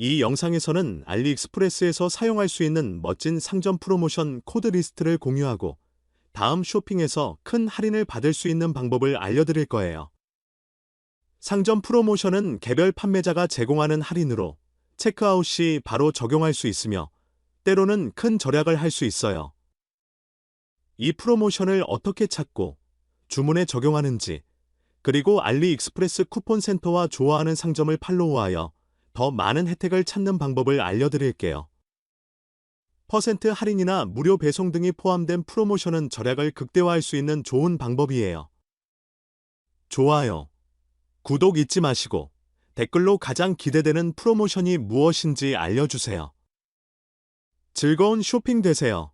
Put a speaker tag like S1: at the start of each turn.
S1: 이 영상에서는 알리익스프레스에서 사용할 수 있는 멋진 상점 프로모션 코드 리스트를 공유하고 다음 쇼핑에서 큰 할인을 받을 수 있는 방법을 알려드릴 거예요. 상점 프로모션은 개별 판매자가 제공하는 할인으로 체크아웃 시 바로 적용할 수 있으며 때로는 큰 절약을 할 수 있어요. 이 프로모션을 어떻게 찾고 주문에 적용하는지 그리고 알리익스프레스 쿠폰 센터와 좋아하는 상점을 팔로우하여 더 많은 혜택을 찾는 방법을 알려드릴게요. 퍼센트 할인이나 무료 배송 등이 포함된 프로모션은 절약을 극대화할 수 있는 좋은 방법이에요. 좋아요. 구독 잊지 마시고 댓글로 가장 기대되는 프로모션이 무엇인지 알려주세요. 즐거운 쇼핑 되세요.